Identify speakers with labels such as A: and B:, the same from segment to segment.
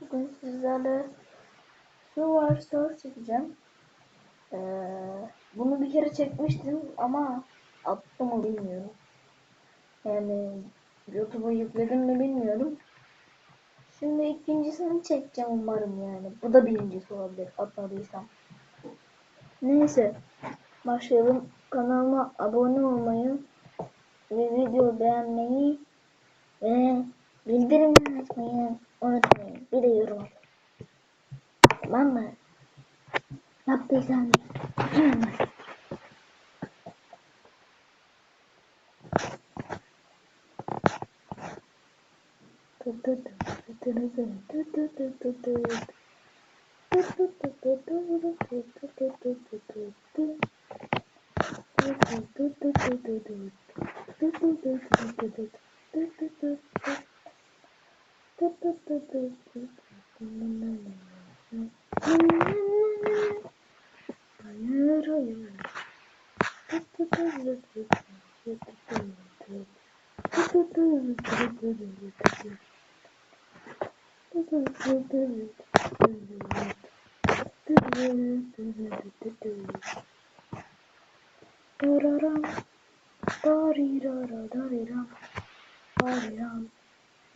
A: Bugün sizlerle Survivor Stars çekeceğim. Ee, bunu bir kere çekmiştim ama attım mı bilmiyorum. Yani YouTube'a yükledim mi bilmiyorum. Şimdi ikincisini çekeceğim umarım yani. Bu da birincisi olabilir atmadıysam. Neyse. Başlayalım. Kanalıma abone olmayı ve video beğenmeyi ve bildirimleri açmayı unutmayın. yürüyorum. Tamam mı? Yaptıysam hemen. Doriram, Doriram, Doriram, Doriram.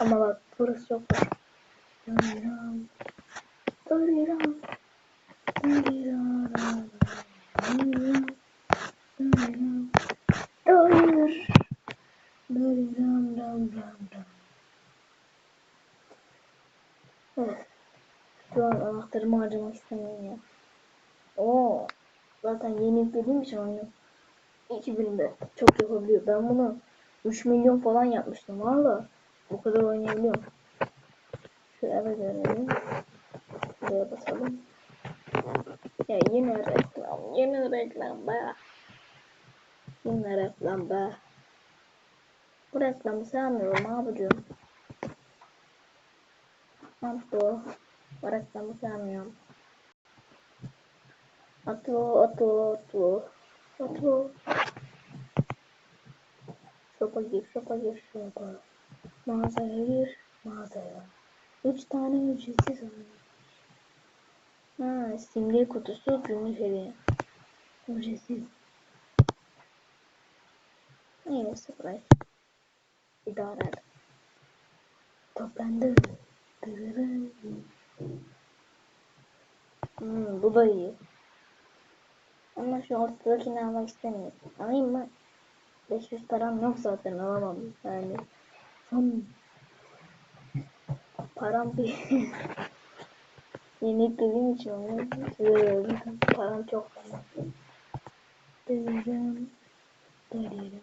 A: Ama bak burası çok. Evet. Şu an anahtarımı harcamak istemiyorum ya. Oo. Zaten yeni yüklediğim için oyunu 2000'de çok yapabiliyor. Ben bunu 3 milyon falan yapmıştım valla. Bu kadar oynayabiliyorum. Şuraya da görelim. Şuraya basalım. Ya yine reklam. Yine reklam be. Yine reklam be. Bu reklamı sevmiyorum abicim. Atı. Bu reklamı sevmiyorum. Atı, atı, atı. Atı. Şopa gir, şopa gir, şopa. Mağazaya gir, mağazaya. Üç tane ücretsiz oyun. Ha, simge kutusu günlük hediye. Ücretsiz. Neyse sıfır. İdare et. Toplandı. Hmm, bu da iyi. Ama şu ortadakini almak istemiyorum. Alayım mı? 500 param yok zaten alamam. Yani son param bir yeni dediğim için onu size verdim. Param çok fazla. Dırırım. Dırırım.